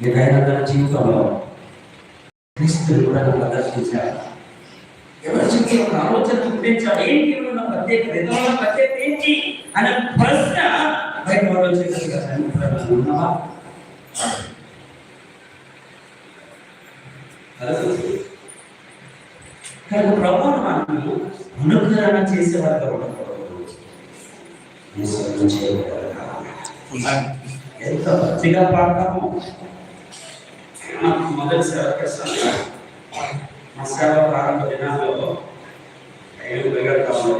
ఏదైనా తన జీవితంలో క్రీస్తుని కూడా ప్రదర్శించారు ఎవరి ఒక ఆలోచన పుట్టించాలి ఏంటి ఉన్న ప్రత్యేక విధంగా ప్రత్యేక ఏంటి అనే ప్రశ్న బయట కనుక ప్రభువు మనకు అనుగ్రహణ చేయకూడదు. ఎంత భక్తిగా పాడతాము. నాకు మొదటి సేవ ప్రశ్న మా సేవ ప్రారంభ దినాల్లో ఐదు వెగడతాము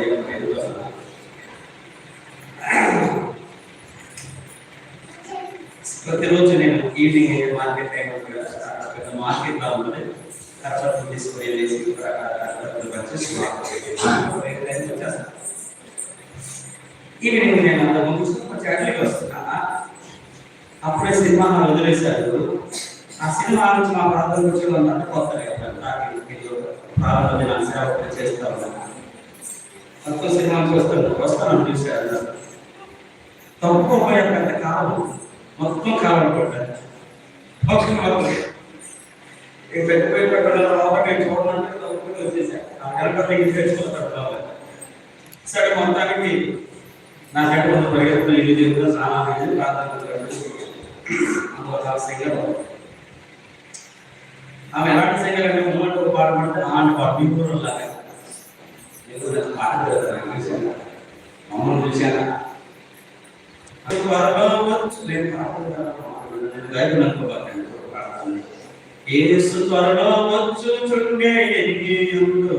ప్రతిరోజు నేను ఈవినింగ్ మార్కెట్ టైం పెద్ద మార్కెట్ లా ఉన్నది కరపత్రం తీసుకొని వేసి కరపత్రం వచ్చేసి ఈవినింగ్ నేను అంత ముగిస్తూ కొంచెం అడ్లకి వస్తున్నా అప్పుడే సినిమా హాల్ వదిలేశారు ఆ సినిమా మా ప్రాంతం నుంచి ఉన్నట్టు కొత్తగా ప్రారంభ దినాన్ని చేస్తా ఉన్నాను కొత్త సినిమా చూస్తాను వస్తాను. చూశారు తక్కువ పోయే పెద్ద కాలం మొత్తం కాలం పడ్డారు పక్షం మొత్తం ఈ పెట్టిపోయి పెట్టడం లోపల నేను చూడడానికి తక్కువ వచ్చేసాను. ఆ గంట ఇంటి తెచ్చుకుంటాడు సరే మొత్తానికి నా కంటే ప్రయత్నం ఇది ఇల్లు తిరుగుతున్న సామాన్యులు ప్రార్థన అందులో సింగర్ లాగా నేను నాకు పాట పెడతాను మమ్మల్ని చూశాను త్వరలో వచ్చు నేను గాయకులు అనుకోబాకండి ఏసు త్వరలో వచ్చు చుండే ఎరిగియుండు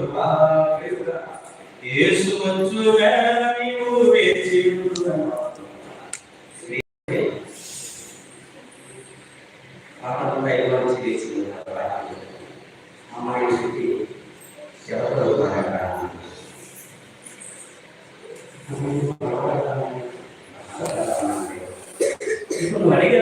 ఏసు వచ్చు వేళ నీవు వేచి ಮನೆಗೆ